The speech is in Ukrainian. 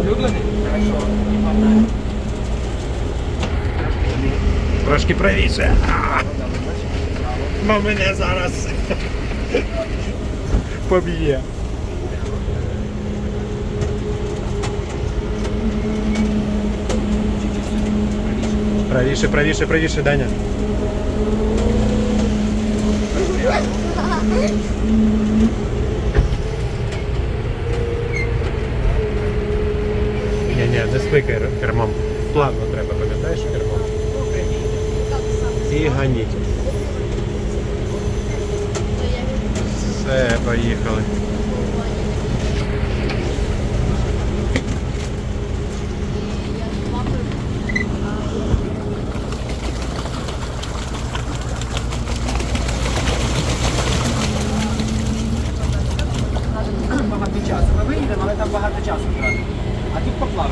Улюблений? Трошки правіше. А! Бо мене зараз поб'є. Правіше, правіше, правіше, Даня. Ні, ні, не спикай кермом. Плавно треба, пам'ятаєш кермом? І ганіть. Все, поїхали. Багато часу. Ми виїдемо, але там багато часу втратимо. aquí por la vez.